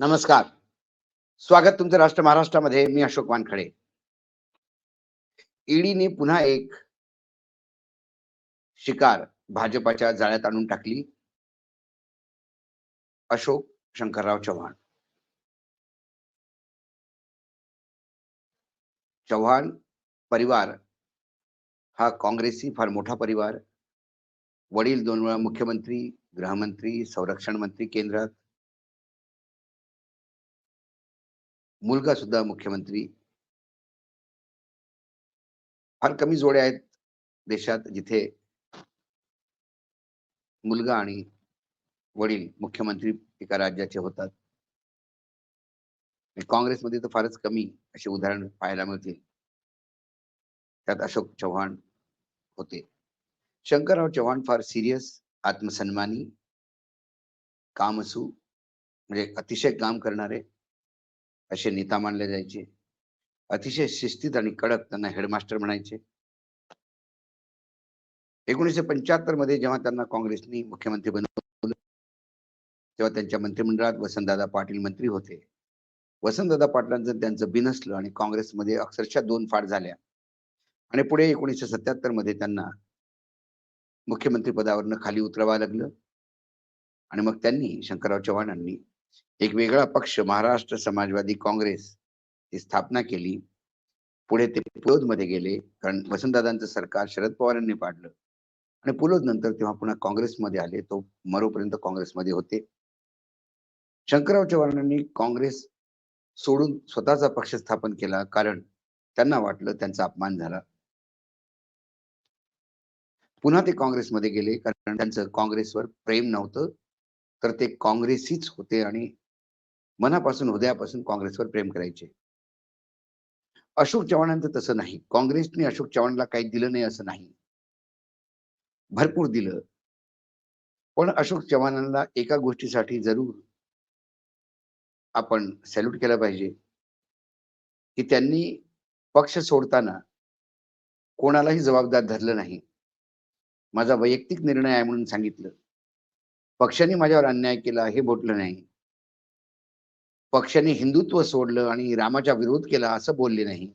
नमस्कार. स्वागत तुमचं राष्ट्र महाराष्ट्रामध्ये मी अशोक वानखडे. ईडीने पुन्हा एक शिकार भाजपाच्या जाळ्यात आणून टाकली. अशोक शंकरराव चव्हाण. चव्हाण परिवार हा काँग्रेसी फार मोठा परिवार. वडील दोन वेळा मुख्यमंत्री गृहमंत्री संरक्षण मंत्री केंद्रात. मुलगा सुद्धा मुख्यमंत्री. फार कमी जोड्या आहेत देशात जिथे मुलगा आणि वडील मुख्यमंत्री एका राज्याचे होतात. आणि काँग्रेसमध्ये तर फारच कमी असे उदाहरण पाहायला मिळतील. त्यात अशोक चव्हाण होते. शंकरराव चव्हाण फार सिरियस आत्मसन्मानी कामसू म्हणजे अतिशय काम करणारे असे नेता मानले जायचे. अतिशय शिस्तीत आणि कडक त्यांना हेडमास्टर म्हणायचे. एकोणीसशे पंच्याहत्तरमध्ये जेव्हा त्यांना काँग्रेसनी मुख्यमंत्री बनवलं तेव्हा त्यांच्या मंत्रिमंडळात वसंतदादा पाटील मंत्री होते. वसंतदादा पाटलांचं त्यांचं बिनसलं आणि काँग्रेसमध्ये अक्षरशः दोन फाट झाल्या. आणि पुढे एकोणीसशे सत्याहत्तरमध्ये त्यांना मुख्यमंत्री पदावरनं खाली उतरवावं लागलं. आणि मग त्यांनी शंकरराव चव्हाणांनी एक वेगळा पक्ष महाराष्ट्र समाजवादी काँग्रेस ची स्थापना केली. पुढे ते पुलोदमध्ये गेले कारण वसंतदादांचं सरकार शरद पवारांनी पाडलं. आणि पुलोद नंतर तेव्हा पुन्हा काँग्रेसमध्ये आले तो मरोपर्यंत काँग्रेसमध्ये होते. शंकरराव चव्हाणांनी काँग्रेस सोडून स्वतःचा पक्ष स्थापन केला कारण त्यांना वाटलं त्यांचा अपमान झाला. पुन्हा ते काँग्रेसमध्ये गेले कारण त्यांचं काँग्रेसवर प्रेम नव्हतं. तर ते काँग्रेसीच होते आणि मनापासून हृदयापासून काँग्रेसवर प्रेम करायचे. अशोक चव्हाणांचं तसं नाही. काँग्रेसने अशोक चव्हाणला काही दिलं नाही असं नाही. भरपूर दिलं. पण अशोक चव्हाणांना एका गोष्टीसाठी जरूर आपण सॅल्यूट केलं पाहिजे. की त्यांनी पक्ष सोडताना कोणालाही जबाबदार धरलं नाही. माझा वैयक्तिक निर्णय आहे म्हणून सांगितलं. पक्षाने माझ्यावर अन्याय केला हे बोललं नाही. पक्षाने हिंदुत्व सोडलं आणि रामाचा विरोध केला असं बोलले नाही.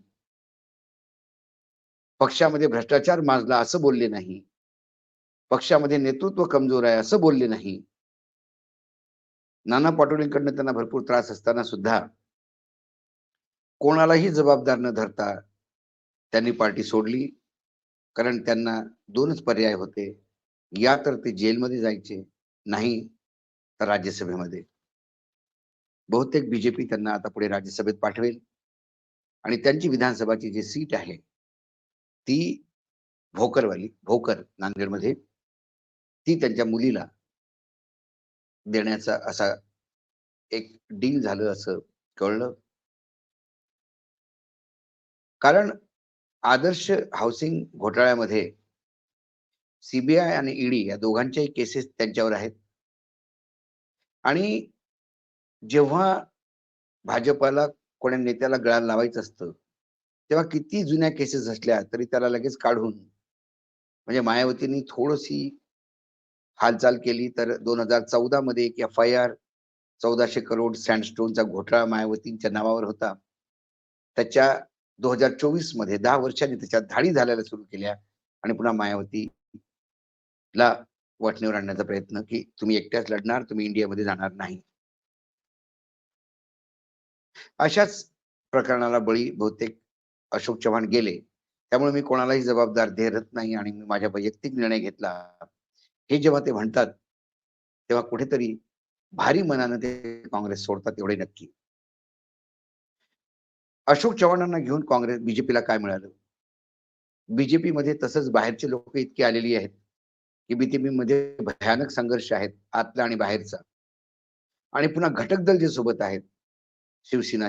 पक्षामध्ये भ्रष्टाचार माजला असं बोलले नाही. पक्षामध्ये नेतृत्व कमजोर आहे असं बोलले नाही. नाना पाटोलेंकडनं त्यांना भरपूर त्रास असताना सुद्धा कोणालाही जबाबदार न धरता त्यांनी पार्टी सोडली. कारण त्यांना दोनच पर्याय होते. या तर ते जेलमध्ये जायचे नाही तर राज्यसभेमध्ये. बहुतेक बीजेपी त्यांना आता पुढे राज्यसभेत पाठवेल. आणि त्यांची विधानसभाची जी सीट आहे ती भोकरवाली भोकर नांदेडमध्ये ती त्यांच्या मुलीला देण्याचा असा एक डील झालं असं कळलं. कारण आदर्श हाऊसिंग घोटाळ्यामध्ये सीबीआय आणि ईडी या दोघांच्याही केसेस त्यांच्यावर आहेत. आणि जेव्हा भाजपाला कोण्या नेत्याला गळा लावायचं असतं तेव्हा किती जुन्या केसेस असल्या तरी त्याला लगेच काढून म्हणजे मायावतींनी थोडीशी हालचाल केली तर दोन हजार चौदा मध्ये एक एफ आय आर चौदाशे करोड सँडस्टोनचा घोटाळा मायावतींच्या नावावर होता. त्याच्या दोन हजार चोवीसमध्ये दहा वर्षांनी त्याच्यात धाडी झाल्याला सुरू केल्या आणि पुन्हा मायावती ला वाटणीवर आणण्याचा प्रयत्न की तुम्ही एकट्याच लढणार तुम्ही इंडियामध्ये जाणार नाही. अशाच प्रकरणाला बळी बहुतेक अशोक चव्हाण गेले. त्यामुळे मी कोणालाही जबाबदार धरत नाही आणि मी माझ्या वैयक्तिक निर्णय घेतला. हे जेव्हा ते म्हणतात तेव्हा कुठेतरी भारी मनानं ते काँग्रेस सोडतात एवढे नक्की. अशोक चव्हाणांना घेऊन काँग्रेस बीजेपीला काय मिळालं? बीजेपी मध्ये तसंच बाहेरचे लोक इतकी आलेली आहेत की बीजेपी मध्ये भयानक संघर्ष आहेत आतला आणि बाहेरचा. आणि पुन्हा घटक दल जे सोबत आहेत शिवसेना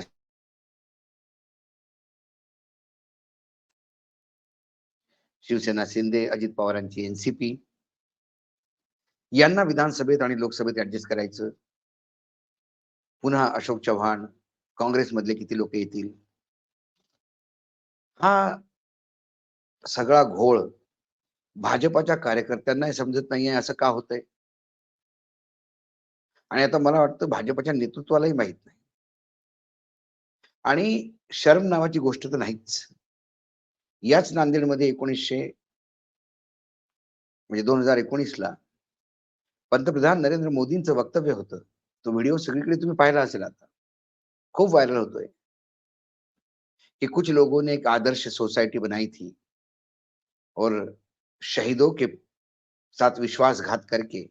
शिवसेना शिंदे अजित पवारांची एनसीपी यांना विधानसभेत आणि लोकसभेत ऍडजस्ट करायचं. पुन्हा अशोक चव्हाण काँग्रेसमधले किती लोक येतील? हा सगळा घोळ भाजपाच्या कार्यकर्त्यांनाही समजत नाहीये असं का होतंय? आणि आता मला वाटतं भाजपच्या नेतृत्वालाही माहीत नाही. आणि शर्म नावाची गोष्ट तर नाहीच. याच नांदेडमध्ये एकोणीसशे म्हणजे दोन हजार एकोणीसला पंतप्रधान नरेंद्र मोदींचं वक्तव्य होतं. तो व्हिडिओ सगळीकडे तुम्ही पाहिला असेल आता. खूप व्हायरल होतोय. कि कुछ लोगों ने एक आदर्श सोसाइटी बनाई थी. और शहीदों के साथ विश्वासघात करके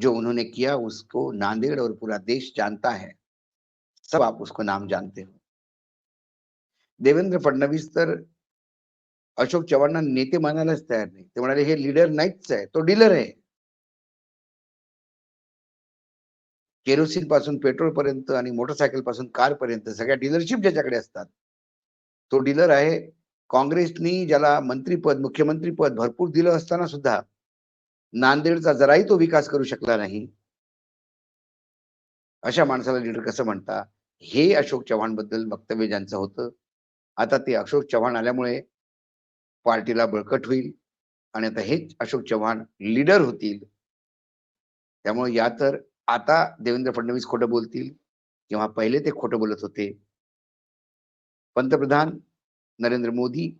जो उन्होंने किया उसको नांदेड़ और पूरा देश जानता है। सब आप उसको नाम जानते हो। देवेंद्र फडणवीस तर अशोक चव्हाणांना नेते मानायलाच तयार नाही. ते म्हणाले हे लीडर नाहीच आहे तो डीलर आहे. केरोसिनपासून पेट्रोल पर्यंत आणि मोटरसायकलपासून कार पर्यंत सगळ्या डीलरशिप ज्याच्याकडे असतात तो डीलर आहे. काँग्रेसनी ज्याला मंत्रीपद मुख्यमंत्रीपद भरपूर दिलं असताना सुद्धा नांदेडचा जराही तो विकास करू शकला नाही. अशा माणसाला लीडर कसं म्हणता? हे अशोक चव्हाणबद्दल वक्तव्य ज्यांचं होतं आता ते अशोक चव्हाण आल्यामुळे पार्टीला बळकट होईल आणि आता हेच अशोक चव्हाण लीडर होतील. त्यामुळे या तर आता देवेंद्र फडणवीस खोटं बोलतील किंवा पहिले ते खोटं बोलत होते. पंतप्रधान नरेंद्र मोदी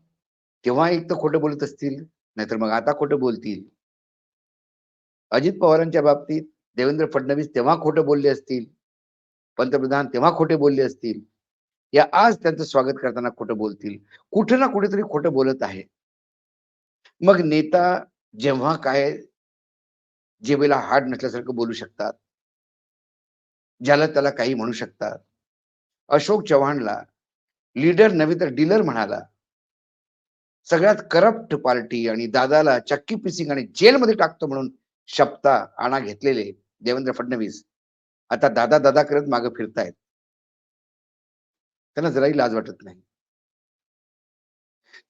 तेव्हा एक तर खोटं बोलत असतील नाहीतर मग आता खोटं बोलतील. अजित पवारांच्या बाबतीत देवेंद्र फडणवीस तेव्हा खोटं बोलले असतील पंतप्रधान तेव्हा खोटे बोलले असतील. या आज त्यांचं स्वागत करताना खोटं बोलतील. कुठे ना कुठेतरी खोटं बोलत आहे. मग नेता जेव्हा काय जेबेला हाड नसल्यासारखं बोलू शकतात. ज्याला त्याला काही म्हणू शकतात. अशोक चव्हाणला लीडर नव्हे तर डीलर म्हणाला सगळ्यात करप्ट पार्टी आणि दादाला चक्की पिसिंग आणि जेलमध्ये टाकतो म्हणून शपथा आणा घेतलेले देवेंद्र फडणवीस. आता दादा दादा करत मागे फिरतायत. त्यांना जराही लाज वाटत नाही.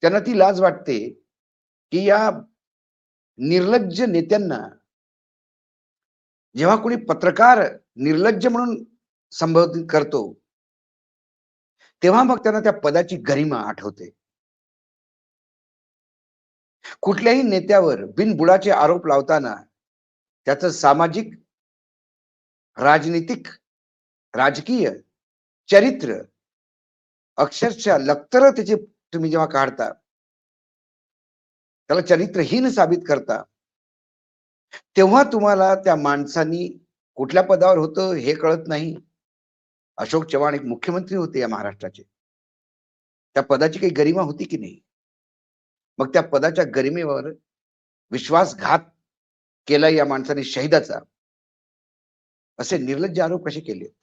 त्यांना ती लाज वाटते की या निर्लज्ज नेत्यांना जेव्हा कोणी पत्रकार निर्लज्ज म्हणून संबोधित करतो तेव्हा मग त्यांना त्या पदाची गरिमा आठवते. कुठल्याही नेत्यावर बिनबुडाचे आरोप लावताना त्याचं सामाजिक राजनीतिक राजकीय चरित्र अक्षरशः लक्तर त्याचे तुम्ही जेव्हा काढता त्याला चरित्रहीन साबित करता तेव्हा तुम्हाला त्या माणसांनी कुठल्या पदावर होतं हे कळत नाही. अशोक चव्हाण एक मुख्यमंत्री होते या महाराष्ट्राचे. त्या पदाची काही गरिमा होती की नाही? मग त्या पदाच्या गरिमेवर विश्वासघात केला या माणसाने शहीदाचा. असे निर्लज्ज आरोप कसे केलेत?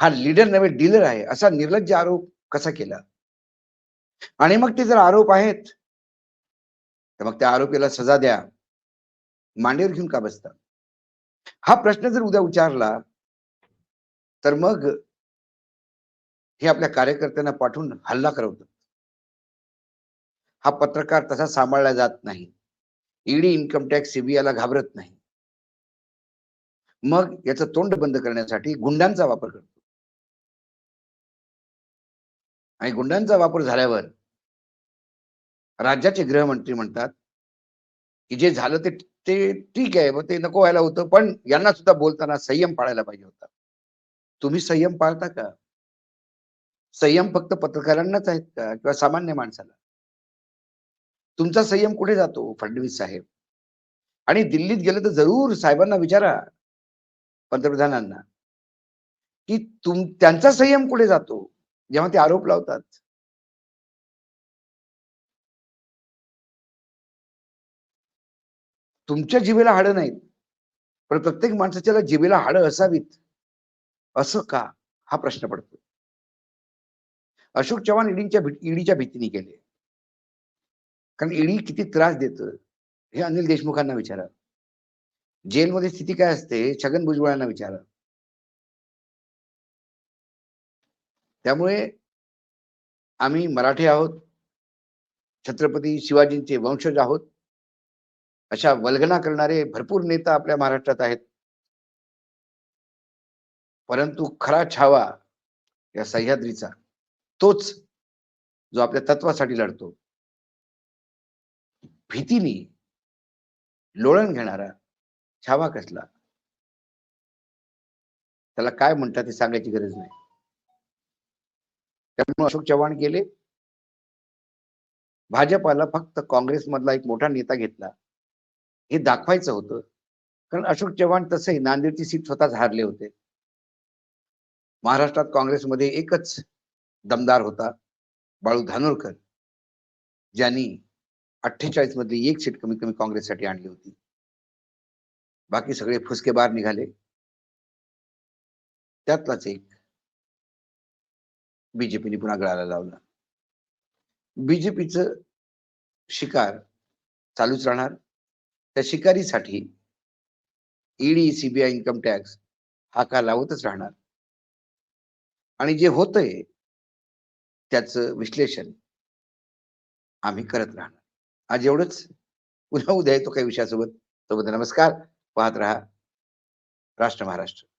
हा लीडर नव्हे डीलर आहे असा निर्लज्ज आरोप कसा केला? आणि मग ते जर आरोप आहेत तर मग त्या आरोपीला सजा द्या. मांडीवर घेऊन का बसता? हा प्रश्न जर उद्या विचारला तर मग हे आपल्या कार्यकर्त्यांना पाठवून हल्ला करवतात. हा पत्रकार तसा सांभाळला जात नाही. ईडी इन्कम टॅक्स सीबीआयला घाबरत नाही. मग याचं तोंड बंद करण्यासाठी गुंडांचा वापर करतो आणि गुंडांचा वापर झाल्यावर राज्याचे गृहमंत्री म्हणतात की जे झालं ते ते ठीक आहे मग ते नको व्हायला होतं पण यांना सुद्धा बोलताना संयम पाळायला पाहिजे होता. तुम्ही संयम पाळता का? संयम फक्त पत्रकारांनाच आहेत का? किंवा सामान्य माणसाला? तुमचा संयम कुठे जातो फडणवीस साहेब? आणि दिल्लीत गेलं तर जरूर साहेबांना विचारा पंतप्रधानांना की तुम त्यांचा संयम कुठे जातो? जेव्हा ते आरोप लावतात. तुमच्या जिभेला हाडं नाहीत. पण प्रत्येक माणसाच्या जिभेला हाडं असावीत. असं का? हा प्रश्न पडतो अशोक चव्हाण ईडीच्या ईडीच्या भीतीने गेले कारण ईडी किती त्रास देत हे अनिल देशमुखांना विचारा. जेलमध्ये स्थिती काय असते? छगन भुजबळांना विचारा. त्यामुळे आम्ही मराठी आहोत छत्रपती शिवाजींचे वंशज आहोत अशा वल्गना करणारे भरपूर नेता आपल्या महाराष्ट्रात आहेत. परंतु खरा छावा या सह्याद्रीचा तोच जो आपल्या तत्वासाठी लढतो. भीतीने लोळण घेणारा छावा कसला? त्याला काय म्हणतात हे सांगायची गरज नाही. त्यामुळे अशोक चव्हाण गेले. भाजपाला फक्त काँग्रेसमधला एक मोठा नेता घेतला. हे दाखवायचं होतं. कारण अशोक चव्हाण तसंही नांदेडची सीट स्वतःच हारले होते. महाराष्ट्रात काँग्रेसमध्ये एकच दमदार होता बाळू धानोरकर ज्यांनी अठ्ठेचाळीस मधली एक सीट कमीत कमी काँग्रेससाठी आणली होती. बाकी सगळे फुसके बाहेर निघाले. त्यातलाच एक बीजेपीने पुन्हा गळाला लावलं. बीजेपीचं शिकार चालूच राहणार. त्या शिकारीसाठी ईडी सीबीआय इन्कम टॅक्स हा का लावतच राहणार? आणि जे होतंय त्याचं विश्लेषण आम्ही करत राहणार. आज एवढंच. पुन्हा उद्या येतो काही विषयासोबत. सोबत नमस्कार. पाहत राहा. राष्ट्र महाराष्ट्र.